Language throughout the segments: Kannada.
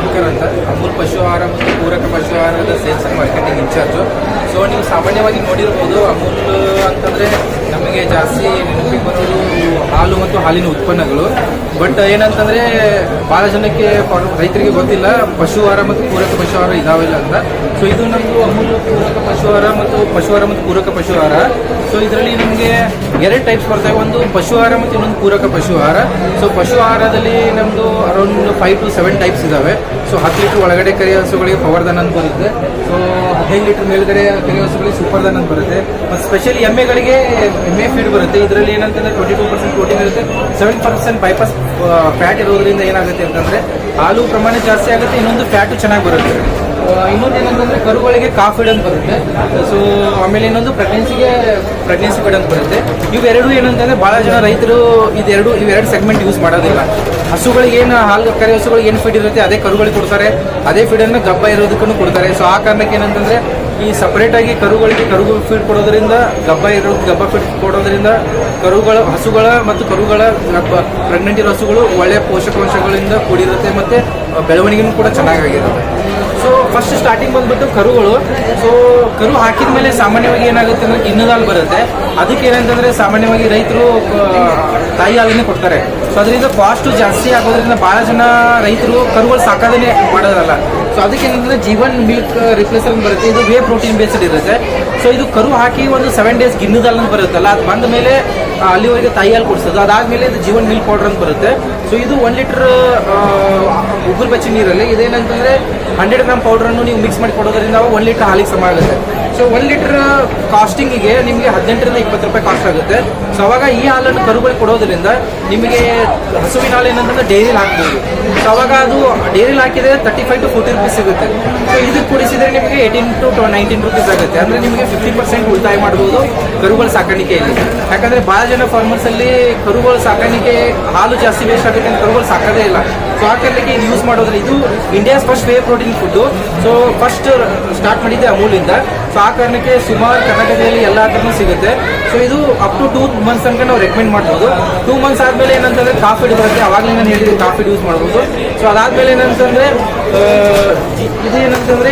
ಅಂತ ಅಮೂಲ್ ಪಶು ಆಹಾರ ಮತ್ತು ಪೂರಕ ಪಶು ಆಹಾರದ sales and marketing incharge so ನೀವು ಸಾಮಾನ್ಯವಾಗಿ ನೋಡಿರ್ಬೋದು, ಅಮೂಲ್ ಅಂತಂದರೆ ನಮಗೆ ಜಾಸ್ತಿ ನೆನಪಿಗೆ ಬರೋದು ಹಾಲು ಮತ್ತು ಹಾಲಿನ ಉತ್ಪನ್ನಗಳು. ಬಟ್ ಏನಂತಂದ್ರೆ ಬಹಳ ಜನಕ್ಕೆ ರೈತರಿಗೆ ಗೊತ್ತಿಲ್ಲ ಪಶು ಆಹಾರ ಮತ್ತು ಪೂರಕ ಪಶು ಆಹಾರ ಇದಾವಿಲ್ಲ ಅಂತ. ಸೊ ಇದು ನಮ್ಮದು ಅಮೂಲ್ಯ ಪೂರಕ ಪಶು ಆಹಾರ ಮತ್ತು ಪಶು ಆಹಾರ ಮತ್ತು ಪೂರಕ ಪಶು ಆಹಾರ ಸೊ ಇದರಲ್ಲಿ ನಮಗೆ ಎರಡು ಟೈಪ್ಸ್ ಬರ್ತವೆ. ಒಂದು ಪಶು ಆಹಾರ ಮತ್ತು ಇನ್ನೊಂದು ಪೂರಕ ಪಶು ಆಹಾರ ಸೊ ಪಶು ಆಹಾರದಲ್ಲಿ ನಮ್ಮದು around five to seven types ಇದಾವೆ. ಸೊ ಹತ್ತು ಲೀಟರ್ ಒಳಗಡೆ ಕರಿ ಹಸುಗಳಿಗೆ ಪವರ್ ದನ ಅಂತ ಬರುತ್ತೆ. ಸೊ ಹದಿನೈದು ಲೀಟರ್ ಮೇಲ್ಗಡೆ ಕರಿ ಹಸುಗಳಿಗೆ ಸೂಪರ್ಧನ್ ಅಂತ ಬರುತ್ತೆ. ಮತ್ತು ಸ್ಪೆಷಲಿ ಎಮ್ಮೆಗಳಿಗೆ, ಎಮ್ಮೆ ಫೀಡ್ ಬರುತ್ತೆ. ಇದರಲ್ಲಿ ಏನಂತಂದ್ರೆ ಟ್ವೆಂಟಿ ಟೂ ಪರ್ಸೆಂಟ್ ಪ್ರೋಟೀನ್ ಇರುತ್ತೆ ಸೆವೆನ್ ಪರ್ಸೆಂಟ್ ಬೈಪಾಸ್ ಫ್ಯಾಟ್ ಇರೋದ್ರಿಂದ ಏನಾಗುತ್ತೆ ಅಂತಂದ್ರೆ ಹಾಲು ಪ್ರಮಾಣ ಜಾಸ್ತಿ ಆಗುತ್ತೆ, ಇನ್ನೊಂದು ಫ್ಯಾಟು ಚೆನ್ನಾಗಿ ಬರುತ್ತೆ. ಇನ್ನೊಂದು ಏನಂತಂದ್ರೆ ಕರುಗಳಿಗೆ ಕಾಫಿಡ್ ಫೀಡ್ ಅಂತ ಬರುತ್ತೆ. ಸೊ ಆಮೇಲೆ ಇನ್ನೊಂದು ಪ್ರೆಗ್ನೆನ್ಸಿಗೆ ಪ್ರೆಗ್ನೆನ್ಸಿ ಫೀಡ್ ಅಂತ ಬರುತ್ತೆ. ಇವೆರಡು ಏನಂತಂದ್ರೆ ಬಹಳ ಜನ ರೈತರು ಇದೆರಡು, ಇವೆರಡು ಸೆಗ್ಮೆಂಟ್ ಯೂಸ್ ಮಾಡೋದಿಲ್ಲ. ಹಸುಗಳಿಗೆ ಏನು ಹಾಲು, ಕರೆ ಹಸುಗಳಿಗೆ ಏನು ಫೀಡ್ ಇರುತ್ತೆ, ಅದೇ ಕರುಗಳಿಗೆ ಕೊಡ್ತಾರೆ. ಅದೇ ಫೀಡನ್ನು ಗಬ್ಬ ಇರೋದಕ್ಕೂ ಕೊಡ್ತಾರೆ. ಸೊ ಆ ಕಾರಣಕ್ಕೆ ಏನಂತಂದ್ರೆ ಈ ಸಪ್ರೇಟಾಗಿ ಕರುಗಳಿಗೆ ಕರುಗಳು ಫೀಡ್ ಕೊಡೋದ್ರಿಂದ ಗಬ್ಬ ಇರೋ, ಗಬ್ಬ ಫೀಡ್ ಕೊಡೋದ್ರಿಂದ ಕರುಗಳ, ಹಸುಗಳ ಮತ್ತು ಕರುಗಳ ಪ್ರೆಗ್ನೆಂಟ್ ಇರೋ ಹಸುಗಳು ಒಳ್ಳೆಯ ಪೋಷಕಾಂಶಗಳಿಂದ ಕೂಡಿರುತ್ತೆ. ಮತ್ತೆ ಬೆಳವಣಿಗೆನೂ ಕೂಡ ಚೆನ್ನಾಗಾಗಿರುತ್ತೆ. ಸೊ ಫಸ್ಟ್ ಸ್ಟಾರ್ಟಿಂಗ್ ಬಂದ್ಬಿಟ್ಟು ಕರುಗಳು. ಸೊ ಕರು ಹಾಕಿದ ಮೇಲೆ ಸಾಮಾನ್ಯವಾಗಿ ಏನಾಗುತ್ತೆ ಅಂದ್ರೆ ಗಿನ್ನದಾಲ್ ಬರುತ್ತೆ. ಅದಕ್ಕೆ ಏನಂತಂದರೆ ಸಾಮಾನ್ಯವಾಗಿ ರೈತರು ತಾಯಿ ಹಾಲನ್ನೇ ಕೊಡ್ತಾರೆ. ಸೊ ಅದರಿಂದ ಕಾಸ್ಟು ಜಾಸ್ತಿ ಆಗೋದ್ರಿಂದ ಬಹಳ ಜನ ರೈತರು ಕರುಗಳು ಸಾಕೋದನ್ನೇ ಮಾಡೋದಲ್ಲ. ಸೊ ಅದಕ್ಕೆ ಏನಂತಂದ್ರೆ ಜೀವನ್ ಮಿಲ್ಕ್ ರಿಪ್ಲೇಸರ್ ಬರುತ್ತೆ. ಇದು ವೇ ಪ್ರೋಟೀನ್ ಬೇಸ್ಡ್ ಇರುತ್ತೆ. ಸೊ ಇದು ಕರು ಹಾಕಿ ಒಂದು ಸೆವೆನ್ ಡೇಸ್ ಗಿನ್ನದಾಲ್ ಬರುತ್ತಲ್ಲ, ಅದು ಬಂದ ಮೇಲೆ ಅಲ್ಲಿವರೆಗೆ ತಾಯಿ ಹಾಲು ಕೊಡಿಸೋದು. ಅದಾದ್ಮೇಲೆ ಇದು ಜೀವನ್ ಮಿಲ್ಕ್ ಪೌಡರ್ ಅಂತ ಬರುತ್ತೆ. ಸೊ ಇದು ಒನ್ ಲೀಟರ್ ಉಗುರು ಬೆಚ್ಚ ನೀರಲ್ಲಿ. ಇದೇನಂತಂದ್ರೆ ಹಂಡ್ರೆಡ್ ಗ್ರಾಮ್ ಪೌಡರನ್ನು ನೀವು ಮಿಕ್ಸ್ ಮಾಡಿ ಕೊಡೋದ್ರಿಂದ ಒನ್ ಲೀಟರ್ ಹಾಲಿಗೆ ಸಮ ಆಗುತ್ತೆ. ಸೊ ಒನ್ ಲೀಟರ್ ಕಾಸ್ಟಿಂಗಿಗೆ ನಿಮಗೆ ಹದಿನೆಂಟರಿಂದ ಇಪ್ಪತ್ತು ರೂಪಾಯಿ ಕಾಸ್ಟ್ ಆಗುತ್ತೆ. ಸೊ ಅವಾಗ ಈ ಹಾಲನ್ನು ಕರುಗಳು ಕೊಡೋದ್ರಿಂದ ನಿಮಗೆ ಹಸುವಿನ ಹಾಲು ಏನಂತಂದ್ರೆ ಡೈರಿಲಿ ಹಾಕ್ಬೋದು. ಸೊ ಅವಾಗ ಅದು ಡೈರಿಲಿ ಹಾಕಿದ್ರೆ thirty five to forty rupees ಸಿಗುತ್ತೆ. ಸೊ ಇದು ಕೂಡಿಸಿದ್ರೆ ನಿಮಗೆ ಏಯ್ಟೀನ್ ಟು ನೈನ್ಟೀನ್ ರುಪೀಸ್ ಆಗುತ್ತೆ. ಅಂದ್ರೆ ನಿಮಗೆ ಫಿಫ್ಟಿ ಪರ್ಸೆಂಟ್ ಉಳಿತಾಯ ಮಾಡ್ಬೋದು ಕರುಗಳ ಸಾಕಾಣಿಕೆಯಲ್ಲಿ. ಯಾಕಂದ್ರೆ ಬಹಳ ಜನ ಫಾರ್ಮರ್ಸ್ ಅಲ್ಲಿ ಕರುಗಳ ಸಾಕಾಣಿಕೆ, ಹಾಲು ಜಾಸ್ತಿ ವೇಸ್ಟ್ ಆಗುತ್ತೆ ಕರುಗಳು ಸಾಕೋದೇ ಇಲ್ಲ. ಸೊ ಆ ಕಾರಣಕ್ಕೆ ಇದು ಯೂಸ್ ಮಾಡೋದ್ರೆ ಇದು India's first whey protein food so first start ಮಾಡಿದ್ದೆ ಅಮೂಲಿಂದ. ಸೊ ಆ ಕಾರಣಕ್ಕೆ ಸುಮಾರು ಕರ್ನಾಟಕದಲ್ಲಿ ಎಲ್ಲ ಹತ್ರನೂ ಸಿಗುತ್ತೆ. ಸೊ ಇದು ಅಪ್ ಟು ಟೂ ಮಂತ್ಸ್ ತನಕ ನಾವು ರೆಕಮೆಂಡ್ ಮಾಡ್ಬೋದು. ಟೂ ಮಂತ್ಸ್ ಆದ್ಮೇಲೆ ಏನಂತಂದ್ರೆ ಕಾಫಿ ಬರುತ್ತೆ ಅವಾಗಲೇ ನಾನು ಹೇಳಿದ್ರೆ ಕಾಫಿ ಯೂಸ್ ಮಾಡ್ಬೋದು. ಸೊ ಅದಾದ್ಮೇಲೆ ಏನಂತಂದ್ರೆ ಆ, ಇದು ಏನಂತಂದ್ರೆ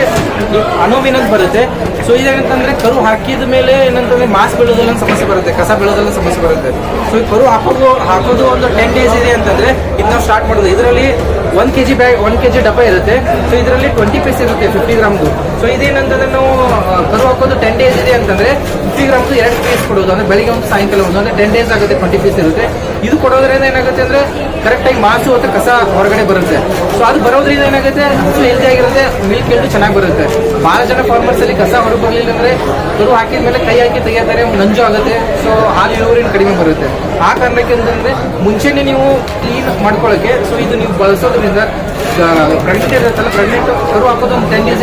ಅನೋವಿನ್ ಬರುತ್ತೆ. ಸೊ ಇದೇನಂತಂದ್ರೆ ಕರು ಹಾಕಿದ ಮೇಲೆ ಏನಂತಂದ್ರೆ ಮಾಸ್ ಬೀಳೋದಲ್ಲ ಸಮಸ್ಯೆ ಬರುತ್ತೆ ಕಸ ಬೀಳೋದಲ್ಲ ಸಮಸ್ಯೆ ಬರುತ್ತೆ. ಸೊ ಈ ಕರು ಹಾಕೋದು ಹಾಕೋದು ಒಂದು ಟೆನ್ ಡೇಸ್ ಇದೆ ಅಂತಂದ್ರೆ ಇದು ನಾವು ಸ್ಟಾರ್ಟ್ ಮಾಡೋದು. ಇದರಲ್ಲಿ one K G bag one K G ಡಬ್ಬ ಇರುತ್ತೆ. ಸೊ ಇದರಲ್ಲಿ ಟ್ವೆಂಟಿ ಪೀಸ್ ಇರುತ್ತೆ ಫಿಫ್ಟಿ ಗ್ರಾಮ್ದು. ಸೊ ಇದೇನಂತಂದ್ರೆ ನಾವು ಕರು ಹಾಕೋದು ಟೆನ್ ಡೇಸ್ ಇದೆ ಅಂತಂದ್ರೆ ಫಿಫ್ಟಿ ಗ್ರಾಮ್ದು ಎರಡು ಪೀಸ್ ಕೊಡೋದು. ಅಂದ್ರೆ ಬೆಳಿಗ್ಗೆ ಒಂದು ಸಾಯಂಕಾಲ ಒಂದು ಅಂದ್ರೆ ಟೆನ್ ಡೇಸ್ ಆಗುತ್ತೆ ಟ್ವೆಂಟಿ ಪೀಸ್ ಇರುತ್ತೆ. ಇದು ಕೊಡೋದ್ರಿಂದ ಏನಾಗುತ್ತೆ ಅಂದ್ರೆ ಕರೆಕ್ಟಾಗಿ ಮಾಸು ಅಥವಾ ಕಸ ಹೊರಗಡೆ ಬರುತ್ತೆ. ಸೊ ಅದು ಬರೋದ್ರಿಂದ ಏನಾಗುತ್ತೆ? ಹಸು ಹೆಲ್ದಿ ಆಗಿರುತ್ತೆ ಮಿಲ್ಕ್ ಎಲ್ಲೂ ಚೆನ್ನಾಗಿ ಬರುತ್ತೆ. ಬಹಳ ಜನ ಫಾರ್ಮರ್ಸ್ ಅಲ್ಲಿ ಕಸ ಹೊರಗೆ ಬರಲಿಲ್ಲ ಅಂದ್ರೆ ಕರು ಹಾಕಿದ ಮೇಲೆ ಕೈ ಹಾಕಿ ತೆಗಿತಾರೆ ನಂಜು ಆಗುತ್ತೆ. ಸೊ ಹಾಲು ಇಳುವರಿ ಕಡಿಮೆ ಬರುತ್ತೆ. ಆ ಕಾರಣಕ್ಕೆ ಅಂತಂದ್ರೆ ಮುಂಚೆನೆ ನೀವು ಕ್ಲೀನ್ ಮಾಡ್ಕೊಳ್ಳೋಕೆ ಸೊ ಇದು ನೀವು ಬಳಸೋದ್ರಿಂದ ಪ್ರೆಗ್ನೆಂಟ್ ಇರುತ್ತಲ್ಲ ಪ್ರೆಗ್ನೆಂಟ್ ಶುರು ಹಾಕೋದು ಒಂದು ಟೆನ್ ಡೇಸ್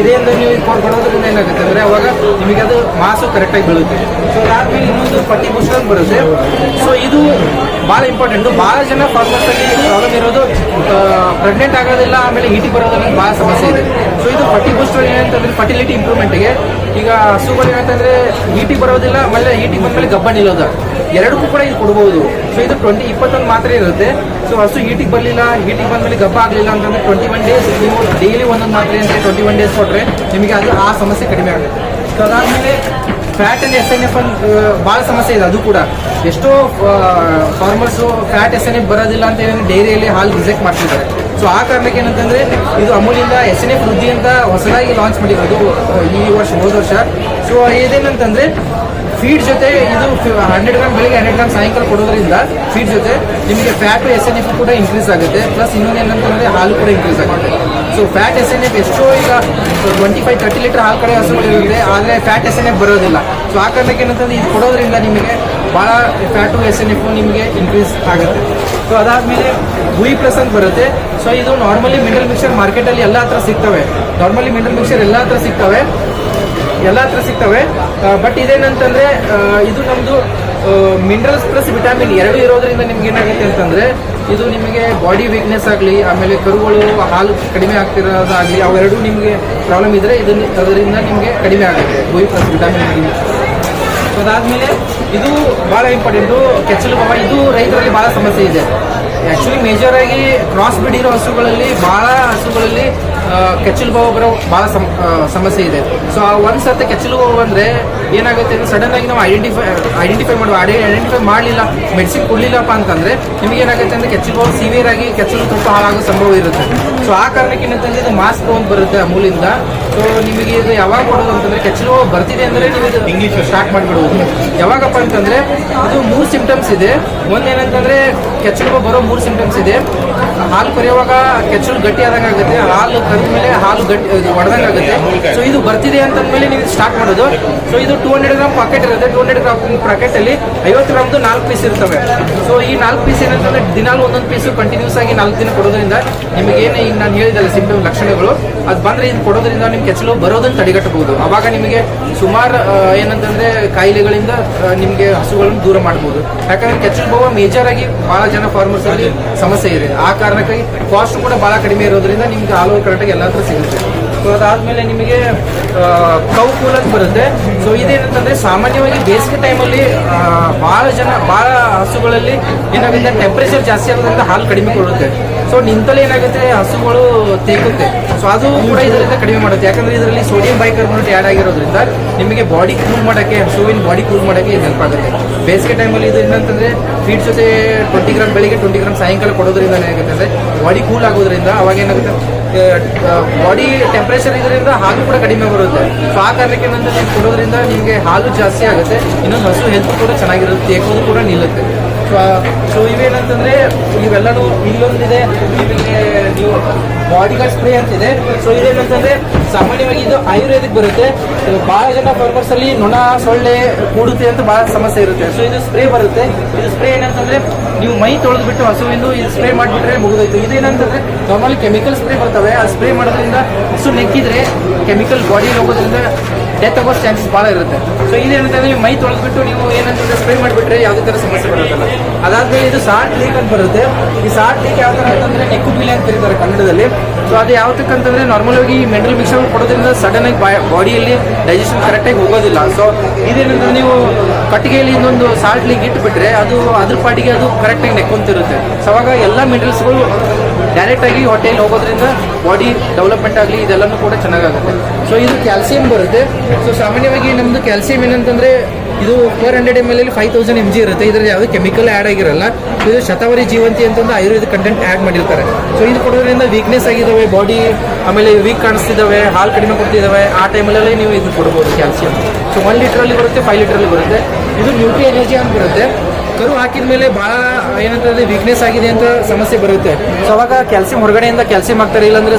ಇದೆ ಅಂತ ನೀವು ಕೊಡೋದ್ರಿಂದ ಏನಾಗುತ್ತೆ ಅಂದ್ರೆ ಅವಾಗ ನಿಮಗೆ ಅದು ಮಾಸು ಕರೆಕ್ಟಾಗಿ ಬೀಳುತ್ತೆ. ಸೊ ಅದಾದ್ಮೇಲೆ ಇನ್ನೊಂದು ಪಟ್ಟಿ ಪುಸ್ತಕ ಬರುತ್ತೆ. ಸೊ ಇದು ಭಾಳ ಇಂಪಾರ್ಟೆಂಟು ಭಾಳ ಜನ ಫಾರ್ಮರ್ಸ್ ಅಲ್ಲಿ ಪ್ರಾಬ್ಲಮ್ ಇರೋದು ಪ್ರೆಗ್ನೆಂಟ್ ಆಗೋದಿಲ್ಲ, ಆಮೇಲೆ ಹೀಟಿ ಬರೋದಿಲ್ಲ ಭಾಳ ಸಮಸ್ಯೆ ಇದೆ. ಸೊ ಇದು ಫಟಿ ಬೂಸ್ಟರ್ ಏನಂತಂದ್ರೆ ಫರ್ಟಿಲಿಟಿ ಇಂಪ್ರೂವ್ಮೆಂಟ್ಗೆ ಈಗ ಹಸುಗಳು ಏನಂತಂದ್ರೆ ಹೀಟಿ ಬರೋದಿಲ್ಲ, ಆಮೇಲೆ ಹೀಟಿ ಬಂದ್ಮೇಲೆ ಗಬ್ಬ ನಿಲ್ಲೋದು ಎರಡಕ್ಕೂ ಕೂಡ ಇದು ಕೊಡ್ಬೋದು. ಸೊ ಇದು ಟ್ವೆಂಟಿ ಇಪ್ಪತ್ತೊಂದು ಮಾತ್ರ ಇರುತ್ತೆ. ಸೊ ಹಸು ಹೀಟಿಗೆ ಬರಲಿಲ್ಲ ಹೀಟಿಗೆ ಬಂದ್ಮೇಲೆ ಗಬ್ಬ ಆಗಲಿಲ್ಲ ಅಂತಂದ್ರೆ ಟ್ವೆಂಟಿ ಒನ್ ಡೇಸ್ ನೀವು ಡೈಲಿ ಒಂದೊಂದು ಮಾತ್ರೆ ಅಂದರೆ ಟ್ವೆಂಟಿ ಒನ್ ಡೇಸ್ ಕೊಟ್ಟರೆ ನಿಮಗೆ ಅದು ಆ ಸಮಸ್ಯೆ ಕಡಿಮೆ ಆಗುತ್ತೆ. ಸೊ ಅದಾದಮೇಲೆ ಫ್ಯಾಟ್ ಅಲ್ಲಿ ಎಸ್ ಎನ್ ಎಫ್ ಅಲ್ಲಿ ಭಾಳ ಸಮಸ್ಯೆ ಇದೆ, ಅದು ಕೂಡ. ಎಷ್ಟೋ farmers fat S N F ಬರೋದಿಲ್ಲ ಅಂತ ಹೇಳಿ ಡೈರಿಯಲ್ಲಿ ಹಾಲು ರಿಜೆಕ್ಟ್ ಮಾಡ್ತಿದ್ದಾರೆ. ಸೊ ಆ ಕಾರಣಕ್ಕೆ ಏನಂತಂದ್ರೆ, ಇದು ಅಮೂಲಿಂದ ಎಸ್ ಎನ್ ಎಫ್ ವೃದ್ಧಿ ಅಂತ ಹೊಸದಾಗಿ ಲಾಂಚ್ ಮಾಡಿರೋದು ಈ ವರ್ಷ, ಹೋದ ವರ್ಷ. ಸೊ ಇದೇನಂತಂದ್ರೆ ಫೀಡ್ ಜೊತೆ ಇದು ಹಂಡ್ರೆಡ್ ಗ್ರಾಮ್ ಬೆಳಿಗ್ಗೆ ಹಂಡ್ರೆಡ್ ಗ್ರಾಮ್ ಸಾಯಂಕಾಲ ಕೊಡೋದ್ರಿಂದ ಫೀಡ್ ಜೊತೆ ನಿಮಗೆ ಫ್ಯಾಟ್ ಎಸ್ ಎನ್ ಎಫ್ ಕೂಡ ಇನ್ಕ್ರೀಸ್ ಆಗುತ್ತೆ. ಪ್ಲಸ್ ಇನ್ನೊಂದು ಏನಂತಂದ್ರೆ ಹಾಲು ಕೂಡ ಇನ್ಕ್ರೀಸ್ ಆಗುತ್ತೆ. So fat S N F ಎಷ್ಟೋ ಈಗ ಟ್ವೆಂಟಿ ಫೈವ್ ತರ್ಟಿ ಲೀಟರ್ ಆ ಕಡೆ ಹಸುಗಳಿರುತ್ತೆ ಆದರೆ ಫ್ಯಾಟ್ ಎಸ್ ಎನ್ ಎಫ್ ಬರೋದಿಲ್ಲ. ಸೊ ಆ ಕಾರಣಕ್ಕೆ ಏನಂತಂದ್ರೆ ಇದು ಕೊಡೋದ್ರಿಂದ ನಿಮಗೆ ಭಾಳ ಫ್ಯಾಟು ಎಸ್ ಎನ್ ಎಫ್ ನಿಮಗೆ ಇನ್ಕ್ರೀಸ್ ಆಗುತ್ತೆ. ಸೊ ಅದಾದಮೇಲೆ ಬುಯಿ ಪ್ಲಸ್ ಅಂತ ಬರುತ್ತೆ. ಸೊ ಇದು ನಾರ್ಮಲಿ ಮಿನರಲ್ ಮಿಕ್ಸರ್ ಮಾರ್ಕೆಟಲ್ಲಿ ಎಲ್ಲ ಹತ್ರ ಸಿಗ್ತವೆ. ನಾರ್ಮಲಿ ಮಿನರಲ್ ಮಿಕ್ಸರ್ ಎಲ್ಲ ಹತ್ರ ಸಿಗ್ತವೆ. ಎಲ್ಲ ಹತ್ರ ಸಿಗ್ತವೆ. ಬಟ್ ಇದೇನಂತಂದ್ರೆ ಇದು ನಮ್ದು ಮಿನರಲ್ಸ್ ಪ್ಲಸ್ ವಿಟಾಮಿನ್ ಎರಡು ಇರೋದ್ರಿಂದ ನಿಮ್ಗೆ ಏನಾಗುತ್ತೆ ಅಂತಂದ್ರೆ, ಇದು ನಿಮಗೆ ಬಾಡಿ ವೀಕ್ನೆಸ್ ಆಗಲಿ, ಆಮೇಲೆ ಕರುಗಳು, ಹಾಲು ಕಡಿಮೆ ಆಗ್ತಿರೋದಾಗಲಿ, ಅವೆರಡು ನಿಮಗೆ ಪ್ರಾಬ್ಲಮ್ ಇದ್ರೆ ಇದನ್ನ ಅದರಿಂದ ನಿಮಗೆ ಕಡಿಮೆ ಆಗುತ್ತೆ ಗೋಯಿ ಪ್ಲಸ್ ವಿಟಾಮಿನ್ ಸೊ ಅದಾದ್ಮೇಲೆ ಇದು ಭಾಳ ಇಂಪಾರ್ಟೆಂಟು ಕೆಚ್ಚಲು ಬಾವ ಇದು ರೈತರಲ್ಲಿ ಭಾಳ ಸಮಸ್ಯೆ ಇದೆ. ಆ್ಯಕ್ಚುಲಿ ಮೇಜರ್ ಆಗಿ ಕ್ರಾಸ್ ಬಿಡಿರೋ ಹಸುಗಳಲ್ಲಿ ಭಾಳ ಹಸುಗಳಲ್ಲಿ ಕೆಚ್ಚಲು ಬರೋ ಭಾಳ ಸಮ್ ಸಮಸ್ಯೆ ಇದೆ. ಸೊ ಆ ಒಂದು ಸರ್ತಿ ಕೆಚ್ಚಲು ಬಾವು ಏನಾಗುತ್ತೆ ಅಂದ್ರೆ ಸಡನ್ ಆಗಿ ನಾವು ಐಡೆಂಟಿಫೈ ಐಡೆಂಟಿಫೈ ಮಾಡುವ ಐಡೆಂಟಿಫೈ ಮಾಡಲಿಲ್ಲ ಮೆಡಿಸಿನ್ ಕೊಡ್ಲಿಲ್ಲಪ್ಪ ಅಂತಂದ್ರೆ ನಿಮಗೆ ಏನಾಗುತ್ತೆ ಅಂದ್ರೆ ಕೆಚ್ಚಲು ಬಾವು ಸಿವಿಯರ್ ಆಗಿ ಕೆಚ್ಚಲು ತುಪ್ಪ ಹಾಳಾಗೋ ಸಂಭವ ಇರುತ್ತೆ. ಸೊ ಆ ಕಾರಣಕ್ಕೆ ಏನಂತಂದ್ರೆ ಇದು ಮಾಸ್ಕ್ ಅಂತ ಬರುತ್ತೆ ಅಮೂಲಿಂದ ಸೊ ನಿಮಗೆ ಇದು ಯಾವಾಗ ಕೊಡೋದು ಅಂತಂದ್ರೆ ಕೆಚ್ಚಲು ಬರ್ತಿದೆ ಅಂದ್ರೆ ನೀವು ಇದು ಇಂಗ್ಲಿಷ್ ಸ್ಟಾರ್ಟ್ ಮಾಡಿಬಿಡುವುದು ಯಾವಾಗಪ್ಪ ಅಂತಂದ್ರೆ ಅದು ಮೂರು ಸಿಂಪ್ಟಮ್ಸ್ ಇದೆ. ಒಂದೇನಂತಂದ್ರೆ ಕೆಚ್ಚಲು ಬರೋ ಮೂರು ಸಿಂಪ್ಟಮ್ಸ್ ಇದೆ. ಹಾಲು ಕರೆಯುವಾಗ ಕೆಚ್ಚಲು ಗಟ್ಟಿ ಆದಂಗೆ ಆಗುತ್ತೆ. ಹಾಲು ಕರೆದ ಮೇಲೆ ಹಾಲು ಗಟ್ಟಿ ಒಡೆದಂಗೆ ಆಗುತ್ತೆ. ಸೊ ಇದು ಬರ್ತಿದೆ ಅಂತಂದ್ಮೇಲೆ ನೀವು ಸ್ಟಾರ್ಟ್ ಮಾಡೋದು. ಸೊ ಇದು ಟೂ ಹಂಡ್ರೆಡ್ ಗ್ರಾಮ್ ಪಾಕೆಟ್ ಇರುತ್ತೆ. ಟೂ ಹಂಡ್ರೆಡ್ ಗ್ರಾಮ್ ಪಾಕೆಟ್ ಅಲ್ಲಿ ಐವತ್ತು ಗ್ರಾಮ್ದು ನಾಲ್ಕು ಪೀಸ್ ಇರ್ತವೆ. ಸೊ ಈ ನಾಲ್ಕು ಪೀಸ್ ಏನಂತಂದ್ರೆ ದಿನಾಲು ಒಂದೊಂದು ಪೀಸು ಕಂಟಿನ್ಯೂಸ್ ಆಗಿ ನಾಲ್ಕು ದಿನ ಕೊಡೋದ್ರಿಂದ ನಿಮಗೆ ಏನು ಈಗ ನಾನು ಹೇಳಿದಲ್ಲ ಸಿಂಪ್ಟಮ್ ಲಕ್ಷಣಗಳು. ಅದು ಬಂದ್ರೆ ಇದು ಕೊಡೋದ್ರಿಂದ ನಿಮ್ಗೆ ಕೆಚ್ಚಲು ಬರೋದನ್ನ ತಡೆಗಟ್ಟಬಹುದು. ಅವಾಗ ನಿಮಗೆ ಸುಮಾರು ಏನಂತಂದ್ರೆ ಕಾಯಿಲೆಗಳಿಂದ ನಿಮಗೆ ಹಸುಗಳನ್ನು ದೂರ ಮಾಡಬಹುದು ಯಾಕಂದ್ರೆ ಕೆಚ್ಚಲು ಬಹು ಮೇಜರ್ ಆಗಿ ಬಹಳ ಜನ ಫಾರ್ಮರ್ಸ್ ಅಲ್ಲಿ ಸಮಸ್ಯೆ ಇದೆ. ಆ ಕಾರಣಕ್ಕಾಗಿ ಕಾಸ್ಟ್ ಕೂಡ ಬಹಳ ಕಡಿಮೆ ಇರೋದ್ರಿಂದ ನಿಮ್ಗೆ ಹಾಲು ಕರೆಕ್ಟಾಗಿ ಎಲ್ಲ ಹತ್ರ ಸಿಗುತ್ತೆ. ಸೊ ಅದಾದ್ಮೇಲೆ ನಿಮಗೆ ಕೌ ಕೂಲ್ ಅಂತ ಬರುತ್ತೆ. ಸೊ ಇದೇನಂತಂದ್ರೆ ಸಾಮಾನ್ಯವಾಗಿ ಬೇಸಿಗೆ ಟೈಮಲ್ಲಿ ಬಹಳ ಜನ, ಬಹಳ ಹಸುಗಳಲ್ಲಿ ಏನಾಗುತ್ತೆ ಟೆಂಪರೇಚರ್ ಜಾಸ್ತಿ ಆಗೋದ್ರಿಂದ ಹಾಲು ಕಡಿಮೆ ಕೊಡುತ್ತೆ. ಸೊ ನಿಂತಲ್ಲಿ ಏನಾಗುತ್ತೆ? ಹಸುಗಳು ತೇಕುತ್ತೆ ಸೊ ಅದು ಕೂಡ ಇದರಿಂದ ಕಡಿಮೆ ಮಾಡುತ್ತೆ. ಯಾಕಂದ್ರೆ ಇದರಲ್ಲಿ ಸೋಡಿಯಂ ಬೈಕಾರ್ಬೋನೇಟ್ ಆ್ಯಡ್ ಆಗಿರೋದ್ರಿಂದ ನಿಮಗೆ ಬಾಡಿ ಕೂಲ್ ಮಾಡೋಕ್ಕೆ, ಹಸುವಿನ ಬಾಡಿ ಕೂಲ್ ಮಾಡೋಕ್ಕೆ ಇದು ಹೆಲ್ಪ್ ಆಗುತ್ತೆ. ಬೇಸಿಗೆ ಟೈಮಲ್ಲಿ ಇದು ಏನಂತಂದ್ರೆ ಫೀಡ್ ಜೊತೆ ಟ್ವೆಂಟಿ ಗ್ರಾಮ್ ಬೆಳಿಗ್ಗೆ ಟ್ವೆಂಟಿ ಗ್ರಾಮ್ ಸಾಯಂಕಾಲ ಕೊಡೋದ್ರಿಂದ ಏನಾಗುತ್ತೆ ಅಂದರೆ ಬಾಡಿ ಕೂಲ್ ಆಗೋದ್ರಿಂದ ಅವಾಗ ಏನಾಗುತ್ತೆ? ಬಾಡಿ ಟೆಂಪ್ರೇಚರ್ ಇದರಿಂದ ಹಾಲು ಕೂಡ ಕಡಿಮೆ ಬರುತ್ತೆ. ಸೊ ಆ ಕಾರಣಕ್ಕೆ ಏನಂದರೆ ನೀವು ಕೊಡೋದ್ರಿಂದ ನಿಮಗೆ ಹಾಲು ಜಾಸ್ತಿ ಆಗುತ್ತೆ. ಇನ್ನೊಂದು ಹಸು ಹೆಲ್ತ್ ಕೂಡ ಚೆನ್ನಾಗಿರುತ್ತೆ. ತೇಕೋದು ಕೂಡ ನಿಲ್ಲುತ್ತೆ. ಸೊ ಇವೇನಂತಂದರೆ ಇವೆಲ್ಲನೂ ಇಲ್ಲೊಂದಿದೆ. ನಿಮಗೆ ನೀವು ಬಾಡಿ ಗಾರ್ಡ್ ಸ್ಪ್ರೇ ಅಂತಿದೆ ಸೊ ಇದೇನಂತಂದ್ರೆ ಸಾಮಾನ್ಯವಾಗಿ ಇದು ಆಯುರ್ವೇದಿಕ್ ಬರುತ್ತೆ. ಬಹಳ ಜನ ಫಾರ್ಮರ್ಸ್ ಅಲ್ಲಿ ನೊಣ, ಸೊಳ್ಳೆ ಕೂಡುತ್ತೆ ಅಂತ ಬಹಳ ಸಮಸ್ಯೆ ಇರುತ್ತೆ. ಸೊ ಇದು ಸ್ಪ್ರೇ ಬರುತ್ತೆ. ಇದು ಸ್ಪ್ರೇ ಏನಂತಂದ್ರೆ ನೀವು ಮೈ ತೊಳೆದು ಬಿಟ್ಟು ಹಸುವಿಂದು ಇದು ಸ್ಪ್ರೇ ಮಾಡಿಬಿಟ್ರೆ ಮುಗಿದೋಯ್ತು. ಇದೇನಂತಂದ್ರೆ ನಾರ್ಮಲಿ ಕೆಮಿಕಲ್ ಸ್ಪ್ರೇ ಬರ್ತವೆ. ಆ ಸ್ಪ್ರೇ ಮಾಡೋದ್ರಿಂದ ಹಸು ನೆಕ್ಕಿದ್ರೆ ಕೆಮಿಕಲ್ ಬಾಡಿಯಲ್ಲಿ ಹೋಗೋದ್ರಿಂದ ಡೆತ್ ಆಗೋ ಚಾನ್ಸಸ್ ಭಾಳ ಇರುತ್ತೆ. ಸೊ ಇದೇನಂತಂದ್ರೆ ನೀವು ಮೈ ತೊಳೆದ್ಬಿಟ್ಟು ನೀವು ಏನಂತಂದ್ರೆ ಸ್ಪ್ರೇ ಮಾಡಿಬಿಟ್ರೆ ಯಾವುದೇ ಥರ ಸಮಸ್ಯೆ ಬರೋದಿಲ್ಲ. ಅದಾದ್ಮೇಲೆ ಇದು ಸಾಲ್ಟ್ ಲೀಕ್ ಅಂತ ಬರುತ್ತೆ. ಈ ಸಾಲ್ಟ್ ಲೀಕ್ ಯಾವ ಥರ ಅಂತಂದ್ರೆ ನೆಕ್ಕು ಅಂತ ಕರೀತಾರೆ ಕನ್ನಡದಲ್ಲಿ. ಸೊ ಅದು ಯಾವ್ದಕ್ಕಂತಂದ್ರೆ ನಾರ್ಮಲ್ ಆಗಿ ಈ ಮೆಂಟಲ್ ಮಿಕ್ಸರ್ ಕೊಡೋದ್ರಿಂದ ಸಡನ್ ಆಗಿ ಬಾಡಿಯಲ್ಲಿ ಡೈಜೆಷನ್ ಕರೆಕ್ಟಾಗಿ ಹೋಗೋದಿಲ್ಲ. ಸೊ ಇದೇನಂದ್ರೆ ನೀವು ಕಟ್ಟಿಗೆಯಲ್ಲಿ ಇನ್ನೊಂದು ಸಾಲ್ಟ್ ಲೀಕ್ ಇಟ್ಬಿಟ್ರೆ ಅದು ಅದ್ರ ಪಾಟಿಗೆ ಅದು ಕರೆಕ್ಟಾಗಿ ನೆಕ್ಕೊಂತಿರುತ್ತೆ. ಸೊ ಅವಾಗ ಎಲ್ಲ ಮಿನರಲ್ಸ್ಗಳು ಡೈರೆಕ್ಟ್ ಆಗಿ ಹೊಟ್ಟೆಯಲ್ಲಿ ಹೋಗೋದ್ರಿಂದ ಬಾಡಿ ಡೆವಲಪ್ಮೆಂಟ್ ಆಗಲಿ ಇದೆಲ್ಲನೂ ಕೂಡ ಚೆನ್ನಾಗಾಗುತ್ತೆ. ಸೊ ಇದು ಕ್ಯಾಲ್ಸಿಯಂ ಬರುತ್ತೆ. ಸೊ ಸಾಮಾನ್ಯವಾಗಿ ನಮ್ಮದು ಕ್ಯಾಲ್ಸಿಯಂ ಏನಂತಂದರೆ ಇದು four hundred M L five thousand M G ಇರುತ್ತೆ. ಇದರಲ್ಲಿ ಯಾವುದೇ ಕೆಮಿಕಲ್ ಆ್ಯಡ್ ಆಗಿರಲ್ಲ. ಇದು ಶತಾವರಿ ಜೀವಂತಿ ಅಂತಂದು ಆಯುರ್ವೇದ ಕಂಟೆಂಟ್ ಆ್ಯಡ್ ಮಾಡಿರ್ತಾರೆ. ಸೊ ಇದು ಕೊಡೋದ್ರಿಂದ ವೀಕ್ನೆಸ್ ಆಗಿದ್ದಾವೆ ಬಾಡಿ ಆಮೇಲೆ ವೀಕ್ ಕಾಣಿಸ್ತಿದ್ದಾವೆ ಹಾಲು ಕಡಿಮೆ ಕೊಡ್ತಿದ್ದಾವೆ ಆ ಟೈಮಲ್ಲೇ ನೀವು ಇದು ಕೊಡ್ಬೋದು ಕ್ಯಾಲ್ಸಿಯಂ ಸೊ ಒನ್ ಲೀಟ್ರಲ್ಲಿ ಬರುತ್ತೆ ಫೈವ್ ಲೀಟ್ರಲ್ಲಿ ಬರುತ್ತೆ. ಇದು ನ್ಯೂಟ್ರಿ ಎನರ್ಜಿ ಅಂತ ಬರುತ್ತೆ. ಕರು ಹಾಕಿದ ಮೇಲೆ ಭಾಳ ಏನಂತಂದ್ರೆ ವೀಕ್ನೆಸ್ ಆಗಿದೆ ಅಂತ ಸಮಸ್ಯೆ ಬರುತ್ತೆ. ಸೊ ಅವಾಗ ಕ್ಯಾಲ್ಸಿಯಂ ಹೊರಗಡೆಯಿಂದ ಕ್ಯಾಲ್ಸಿಯಂ ಹಾಕ್ತಾರೆ ಇಲ್ಲಾಂದ್ರೆ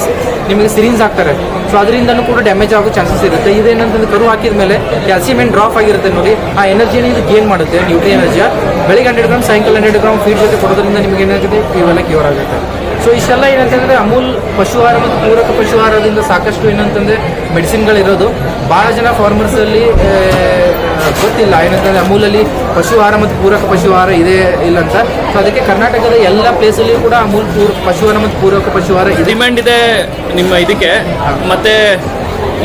ನಿಮಗೆ ಸಿರಿಂಜ್ ಹಾಕ್ತಾರೆ. ಸೊ ಅದರಿಂದನೂ ಕೂಡ ಡ್ಯಾಮೇಜ್ ಆಗೋ ಚಾನ್ಸಸ್ ಇರುತ್ತೆ. ಇದೇನಂತಂದ್ರೆ ಕರು ಹಾಕಿದ ಮೇಲೆ ಕ್ಯಾಲ್ಸಿಯಂ ಏನು ಡ್ರಾಪ್ ಆಗಿರುತ್ತೆ ನೋಡಿ ಆ ಎನರ್ಜಿನ ಇದು ಗೇನ್ ಮಾಡುತ್ತೆ ನ್ಯೂಟ್ರಿ ಎನರ್ಜಿಯ ಬೆಳಿಗ್ಗೆ ಹಂಡ್ರೆಡ್ ಗ್ರಾಮ್ ಸಾಯಂಕಾಲ ಹಂಡ್ರೆಡ್ ಗ್ರಾಮ್ ಫೀಡ್ ಜೊತೆ ಕೊಡೋದ್ರಿಂದ ನಿಮಗೆ ಏನಾಗುತ್ತೆ ಇವೆಲ್ಲ ಕ್ಯೂರ್ ಆಗುತ್ತೆ. ಸೊ ಇಷ್ಟೆಲ್ಲ ಏನಂತಂದ್ರೆ ಅಮೂಲ್ ಪಶು ಆಹಾರ ಮತ್ತು ಪೂರಕ ಪಶು ಆಹಾರದಿಂದ ಸಾಕಷ್ಟು ಏನಂತಂದ್ರೆ ಮೆಡಿಸಿನ್ಗಳಿರೋದು ಭಾಳ ಜನ ಫಾರ್ಮರ್ಸ್ ಅಲ್ಲಿ ಆ, ಗೊತ್ತಿಲ್ಲ. ಏನಂತಂದ್ರೆ ಅಮೂಲಲ್ಲಿ ಪಶು ಆಹಾರ ಮತ್ತು ಪೂರಕ ಪಶು ಆಹಾರ ಇದೆ, ಇಲ್ಲ ಅಂತ. ಸೊ ಅದಕ್ಕೆ ಕರ್ನಾಟಕದ ಎಲ್ಲ ಅಲ್ಲಿ ಕೂಡ ಅಮೂಲ್ ಪೂರ್ ಪಶು ಆಹಾರ ಮತ್ತು ಪೂರಕ ಪಶು ಆಹಾರ ಡಿಮ್ಯಾಂಡ್ ಇದೆ ನಿಮ್ಮ ಇದಕ್ಕೆ. ಮತ್ತೆ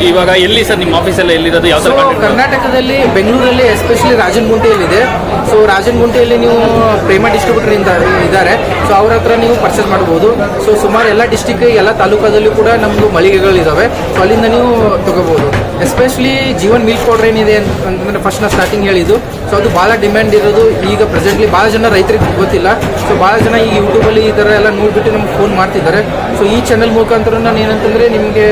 ಇವಾಗ ಎಲ್ಲಿ ಸರ್ ನಿಮ್ಮ ಆಫೀಸೆಲ್ಲ ಎಲ್ಲಿರೋದು ಯಾವ ಸರ್ ಥರ ಕರ್ನಾಟಕದಲ್ಲಿ ಬೆಂಗಳೂರಲ್ಲಿ ಎಸ್ಪೆಷಲಿ ರಾಜನಗುಂಟೆಯಲ್ಲಿ ಇದೆ ಸೊ ರಾಜನಗುಂಟೆಯಲ್ಲಿ ನೀವು ಪ್ರೇಮ ಡಿಸ್ಟ್ರಿಬ್ಯೂಟರ್ ಇಂದ ಇದ್ದಾರೆ. ಸೊ ಅವ್ರ ಹತ್ರ ನೀವು ಪರ್ಚೇಸ್ ಮಾಡ್ಬೋದು. ಸೊ ಸುಮಾರು ಎಲ್ಲ ಡಿಸ್ಟಿಕ್ ಎಲ್ಲ ತಾಲೂಕದಲ್ಲೂ ಕೂಡ ನಮ್ಮದು ಮಳಿಗೆಗಳಿದಾವೆ. ಸೊ ಅಲ್ಲಿಂದ ನೀವು ತಗೋಬಹುದು ಎಸ್ಪೆಷಲಿ ಜೀವನ್ ಮಿಲ್ಕ್ ಪೌಡರ್ ಏನಿದೆ ಅಂತ- ಅಂತಂದ್ರೆ ಫಸ್ಟ್ ನಾ ಸ್ಟಾರ್ಟಿಂಗ್ ಹೇಳಿದ್ದು. ಸೊ ಅದು ಭಾಳ ಡಿಮ್ಯಾಂಡ್ ಇರೋದು. ಈಗ ಪ್ರೆಸೆಂಟ್ಲಿ ಭಾಳ ಜನ ರೈತರಿಗೆ ಗೊತ್ತಿಲ್ಲ. ಸೊ ಭಾಳ ಜನ ಈ ಯೂಟ್ಯೂಬಲ್ಲಿ ಈ ಥರ ಎಲ್ಲ ನೋಡ್ಬಿಟ್ಟು ನಮ್ಗೆ ಫೋನ್ ಮಾಡ್ತಿದ್ದಾರೆ. ಸೊ ಈ ಚಾನಲ್ ಮುಖಾಂತರ ನಾನು ಏನಂತಂದ್ರೆ ನಿಮಗೆ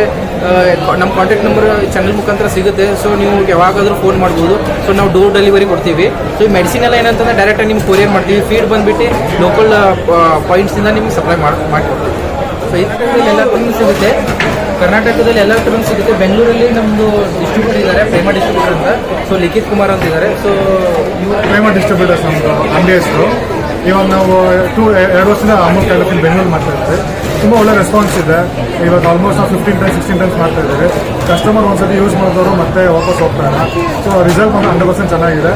ನಮ್ಮ ಕಾಂಟ್ಯಾಕ್ಟ್ ನಂಬರ್ ಚಾನಲ್ ಮುಖಾಂತರ ಸಿಗುತ್ತೆ. ಸೊ ನೀವು ಯಾವಾಗಾದರೂ ಫೋನ್ ಮಾಡ್ಬೋದು. ಸೊ ನಾವು ಡೋರ್ ಡೆಲಿವರಿ ಕೊಡ್ತೀವಿ. ಸೊ ಈ ಮೆಡಿಸಿನ್ ಎಲ್ಲ ಏನಂತಂದ್ರೆ ಡೈರೆಕ್ಟಾಗಿ ನಿಮ್ಗೆ ಕೊರಿಯರ್ ಮಾಡ್ತೀವಿ. ಫೀಡ್ ಬಂದುಬಿಟ್ಟು ಲೋಕಲ್ ಪಾಯಿಂಟ್ಸಿಂದ ನಿಮ್ಗೆ ಸಪ್ಲೈ ಮಾಡಿ, ಮಾಡಿಕೊಡ್ತೀವಿ. ಸೊ ಕರ್ನಾಟಕದಲ್ಲಿ ಎಲ್ಲ ಥರನೂ ಸಿಗುತ್ತೆ. ಕರ್ನಾಟಕದಲ್ಲಿ ಎಲ್ಲ ಥರನೂ ಸಿಗುತ್ತೆ. ಬೆಂಗಳೂರಲ್ಲಿ ನಮ್ಮದು ಡಿಸ್ಟ್ರಿಬ್ಯೂಟರ್ ಇದ್ದಾರೆ. ಪ್ರೇಮ ಡಿಸ್ಟ್ರಿಬ್ಯೂಟರ್ ಅಂತ. ಸೊ ಲಿಖಿತ್ ಕುಮಾರ್ ಅಂತ ಇದ್ದಾರೆ. ಸೊ ಪ್ರೇಮ ಡಿಸ್ಟ್ರಿಬ್ಯೂಟರ್ಸ್ ನಮ್ಮದು ಅಂಗಡಿ ಹೆಸರು. ಇವಾಗ ನಾವು ಟೂ ಎರಡು ವರ್ಷದಿಂದ ಅಮೌಂಟ್ ಬೆಂಗಳೂರು ಇದ್ದೀವಿ ತುಂಬ ಒಳ್ಳೆ ರೆಸ್ಪಾನ್ಸ್ ಇದೆ. ಇವಾಗ ಆಲ್ಮೋಸ್ಟ್ ನಾವು ಫಿಫ್ಟೀನ್ ಟೈಮ್ಸ್ ಸಿಕ್ಸ್ಟೀನ್ ಟೈಮ್ಸ್ ಮಾಡ್ತಾ ಇದ್ದೀವಿ. ಕಸ್ಟಮರ್ ಒಂದ್ಸತಿ ಯೂಸ್ ಮಾಡಿದವರು ಮತ್ತೆ ವಾಪಸ್ ಹೋಗ್ತಾರೆ ಸೊ ರಿಸಲ್ಟ್ ಬಂದು ಹಂಡ್ರೆಡ್ ಪರ್ಸೆಂಟ್ ಚೆನ್ನಾಗಿದೆ.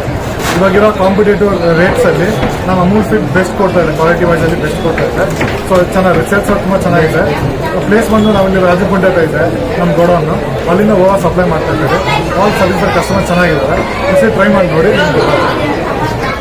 ಇವಾಗಿರೋ ಕಾಂಪಿಟೇಟಿವ್ ರೇಟ್ಸಲ್ಲಿ ನಾವು ಅಮೂಲ್ ಫಿಟ್ ಬೆಸ್ಟ್ ಕೊಡ್ತಾ ಇದೆ. ಕ್ವಾಲಿಟಿ ಅಲ್ಲಿ ಬೆಸ್ಟ್ ಕೊಡ್ತಾ ಇದೆ. ಸೊ ಚೆನ್ನಾಗಿ ರಿಸಲ್ಟ್ಸ್ ತುಂಬ ಚೆನ್ನಾಗಿದೆ. ಪ್ಲೇಸ್ ಬಂದು ನಾವಿಲ್ಲಿ ರಾಜಗುಂಟೆ ಇದೆ ನಮ್ಮ ಗೋಡೌನು. ಅಲ್ಲಿಂದ ಓವರ್ ಸಪ್ಲೈ ಮಾಡ್ತಾ ಇದ್ದೀವಿ. ಆಲ್ ಸರ್ವಿಸ್ ಕಸ್ಟಮರ್ ಚೆನ್ನಾಗಿದ್ದಾರೆ. ಟ್ರೈ ಮಾಡಿ ನೋಡಿ